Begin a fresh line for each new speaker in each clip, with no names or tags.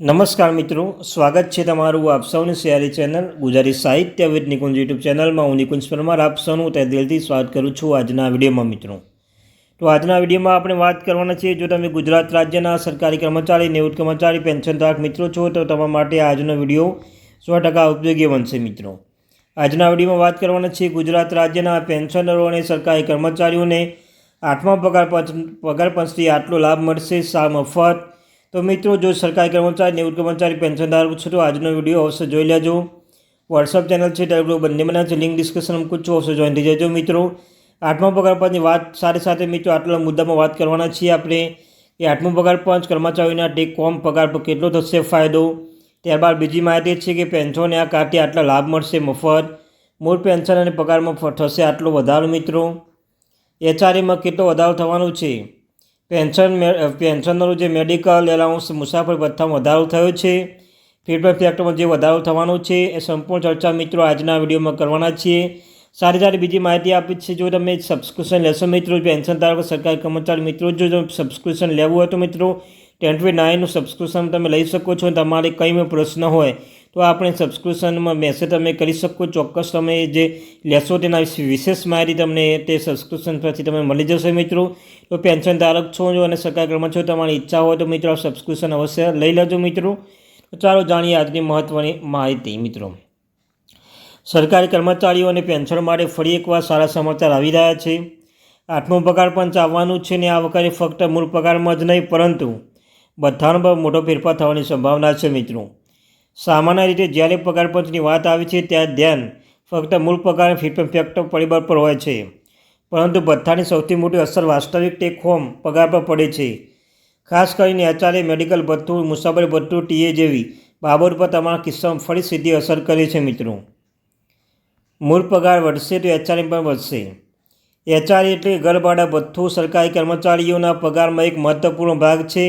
નમસ્કાર મિત્રો, સ્વાગત છે તમારું આપ સૌની સિયારી ચેનલ ગુજરાતી સાહિત્ય વિદ નિકુંજ યુટ્યુબ ચેનલમાં. હું નિકુંજ પરમાર, આપ સૌનું તે દિલથી સ્વાગત કરું છું આજના વિડીયોમાં મિત્રો. તો આજના વિડીયોમાં આપણે વાત કરવાના છીએ, જો તમે ગુજરાત રાજ્યના સરકારી કર્મચારી નિવૃત્ત કર્મચારી, પેન્શન ધારક મિત્રો છો, તો તમારા માટે આજનો વીડિયો સો ટકા ઉપયોગી બનશે મિત્રો. આજના વિડીયોમાં વાત કરવાના છીએ ગુજરાત રાજ્યના પેન્શનરો અને સરકારી કર્મચારીઓને આઠમા પગાર પગાર પંચથી આટલો લાભ મળશે. સા મફત તો મિત્રો, જો સરકારી કર્મચારી નિવૃત્ત કર્મચારી પેન્શનધારક છો તો આજનો વીડિયો અવશ્ય જોઈ લેજો. વોટ્સઅપ ચેનલ છે ટેલિગ્રુપ બંને બનાવે છે. લિંક ડિસ્કશન મૂકું છું અવશ્ય જોઈન થઈ જજો મિત્રો. આઠમા પગાર પંચની વાત સાથે સાથે મિત્રો, આટલા મુદ્દામાં વાત કરવાના છીએ આપણે. કે આઠમો પગાર પંચ કર્મચારીઓના ટેક કોમ પગાર પર કેટલો થશે ફાયદો? ત્યારબાદ બીજી માહિતી છે કે પેન્શનને આ કાર્ડથી આટલા લાભ મળશે મફત. મૂળ પેન્શન અને પગારમાં થશે આટલો વધારો મિત્રો. એચઆરએમાં કેટલો વધારો થવાનો છે? પેન્શન પેન્શનનું જે મેડિકલ એલાઉન્સ મુસાફર ભથ્થામાં વધારો થયો છે. ફીડબેક ફેક્ટરમાં જે વધારો થવાનો છે એ સંપૂર્ણ ચર્ચા મિત્રો આજના વિડીયોમાં કરવાના છીએ. સારી સારી બીજી માહિતી આપી છે. જો તમે સબસ્ક્રિપ્શન લેશો મિત્રો, પેન્શન ધારો સરકારી કર્મચારી મિત્રો, જો તમે સબસ્ક્રિપ્શન લેવું હોય તો મિત્રો, ટેન ટુ નાઇનનું સબસ્ક્રિપ્શન તમે લઈ શકો છો. તમારે કંઈ પણ પ્રશ્ન હોય તો આપણે સબસ્ક્રિપ્શનમાં મેસેજ તમે કરી શકો, ચોક્કસ તમે જે લેશો તેના વિશે વિશેષ માહિતી તમને તે સબસ્ક્રિપ્શન પરથી તમે મળી જશે મિત્રો. તો પેન્શન ધારક છો જો અને કર્મચારી છો, તમારી ઈચ્છા હોય તો મિત્રો સબસ્ક્રિપ્શન અવશ્ય લઈ લેજો મિત્રો. ચાલો જાણીએ આજની મહત્ત્વની માહિતી મિત્રો. સરકારી કર્મચારીઓ અને પેન્શન માટે ફરી એકવાર સારા સમાચાર આવી રહ્યા છે. આઠમો પગાર પંચ આવવાનું છે ને આ વખતે ફક્ત મૂળ પગારમાં જ નહીં, પરંતુ પર મોટો ફેરફાર થવાની સંભાવના છે મિત્રો. સામાન્ય રીતે જ્યારે પગાર પંચની વાત આવે છે, ત્યારે ધ્યાન ફક્ત મૂળ પગાર ફીટમ ફેક્ટર પરિબળ પર હોય છે. પરંતુ ભથ્થાની સૌથી મોટી અસર વાસ્તવિક ટેક હોમ પગાર પર પડે છે. ખાસ કરીને એચઆરએ મેડિકલ ભથ્થું, મુસાફરી ભથ્થું, ટીએ જેવી બાબત પર તમારા કિસ્સામાં ફરી સીધી અસર કરે છે મિત્રો. મૂળ પગાર વધશે તો એચઆરએ પણ વધશે. એચઆરએ એટલે ઘરભાડા ભથ્થું સરકારી કર્મચારીઓના પગારમાં એક મહત્વપૂર્ણ ભાગ છે.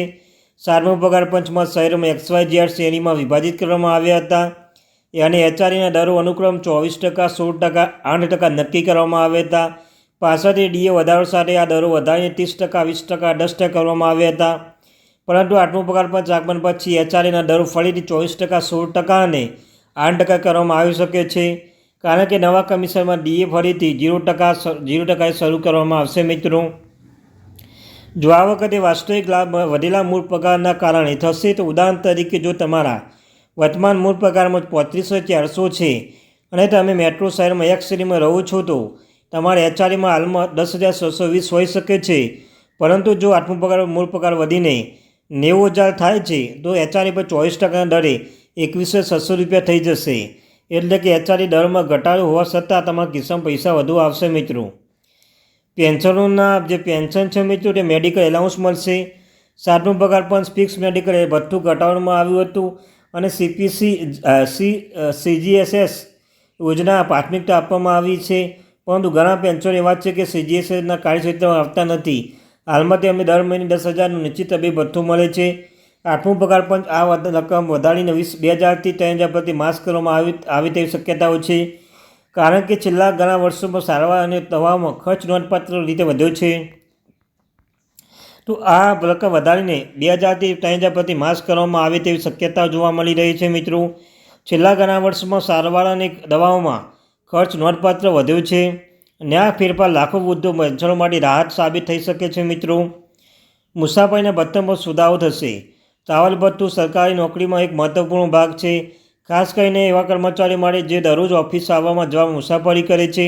સાતમો પગાર પંચમાં શહેરમાં એક્સવાય ઝેડ શ્રેણીમાં વિભાજિત કરવામાં આવ્યા હતા. અને એચઆરઈના દરો અનુક્રમ ચોવીસ ટકા, સોળ ટકા, આઠ ટકા નક્કી કરવામાં આવ્યા હતા. પાછળથી ડીએ વધારો સાથે આ દરો વધારીને ત્રીસ ટકા, વીસ ટકા, દસ ટકા કરવામાં આવ્યા હતા. પરંતુ આઠમો પગાર પંચ આગમન પછી એચઆરઈના દરો ફરીથી ચોવીસ ટકા, સોળ ટકા અને આઠ ટકા કરવામાં આવી શકે છે. કારણ કે નવા કમિશનમાં ડીએ ફરીથી ઝીરો ટકા ઝીરો ટકાએ શરૂ કરવામાં આવશે મિત્રો. જો આ વખતે વાસ્તવિક લાભ વધેલા મૂળ પગારના કારણે થશે, તો ઉદાહરણ તરીકે જો તમારા વર્તમાન મૂળ પગારમાં પોત્રીસો ચારસો છે અને તમે મેટ્રો શહેરમાં એક શ્રેણીમાં રહો છો, તો તમારે એચઆરએમાં હાલમાં દસ હજાર છસો વીસ હોઈ શકે છે. પરંતુ જો આઠમો પગાર મૂળ પગાર વધીને નેવું હજાર થાય છે, તો એચઆરએ પર ચોવીસ ટકાના દરે એકવીસો છસો રૂપિયા થઈ જશે. એટલે કે એચઆરએ દરમાં ઘટાડો હોવા છતાં તમારા કિસ્સામાં પૈસા વધુ આવશે મિત્રો. પેન્શનોના જે પેન્શન છે મિત્રો, તે મેડિકલ એલાઉન્સ મળશે. સાતમો પગાર પણ ફિક્સ મેડિકલ એ ભથ્થું ઘટાડવામાં આવ્યું હતું. અને સીપીસી સી સીજીએસએસ યોજના પ્રાથમિકતા આપવામાં આવી છે. પરંતુ ઘણા પેન્શન એવા છે કે સીજીએસએસના કાર્યક્ષેત્રમાં આવતા નથી. હાલમાં તેમને દર મહિને દસ હજારનું નિશ્ચિત તબીબ ભથ્થું મળે છે. આઠમું પગાર પંચ આ રકમ વધારીને વીસ, બે હજારથી ત્રણ હજાર પ્રતિ માસ કરવામાં આવી આવી તેવી શક્યતાઓ છે. કારણ કે છેલ્લા ઘણા વર્ષોમાં સારવાર અને દવામાં ખર્ચ નોંધપાત્ર રીતે વધ્યો છે. તો આ રકમ વધારીને બે હજારથી ત્રણ હજાર પ્રતિ માસ કરવામાં આવે તેવી શક્યતાઓ જોવા મળી રહી છે મિત્રો. છેલ્લા ઘણા વર્ષોમાં સારવાર અને દવાઓમાં ખર્ચ નોંધપાત્ર વધ્યો છે. અને આ ફેરફાર લાખો વૃદ્ધો પેન્શનો માટે રાહત સાબિત થઈ શકે છે મિત્રો. મુસાફરીના ભથ્થામાં સુધારો થશે. ચાવલ ભથ્થું સરકારી નોકરીમાં એક મહત્વપૂર્ણ ભાગ છે. ખાસ કરીને એવા કર્મચારીઓ માટે જે દરરોજ ઓફિસ આવવામાં જવા મુસાફરી કરે છે.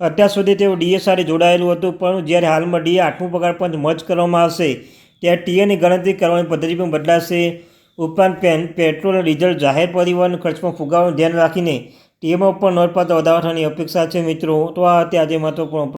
અત્યાર સુધી તેઓ ડીએ સાથે જોડાયેલું હતું, પણ જ્યારે હાલમાં ડીએ આઠમું પગાર પંચ મર્જ કરવામાં આવશે, ત્યારે ટીએની ગણતરી કરવાની પદ્ધતિ પણ બદલાશે. ઉપરાંત પેન, પેટ્રોલ અને ડીઝલ જાહેર પરિવહન ખર્ચમાં ફુગાવાનું ધ્યાન રાખીને ટીએમાં પણ નોંધપાત્ર વધારો થવાની અપેક્ષા છે મિત્રો. તો આ હતી આજે મહત્વપૂર્ણ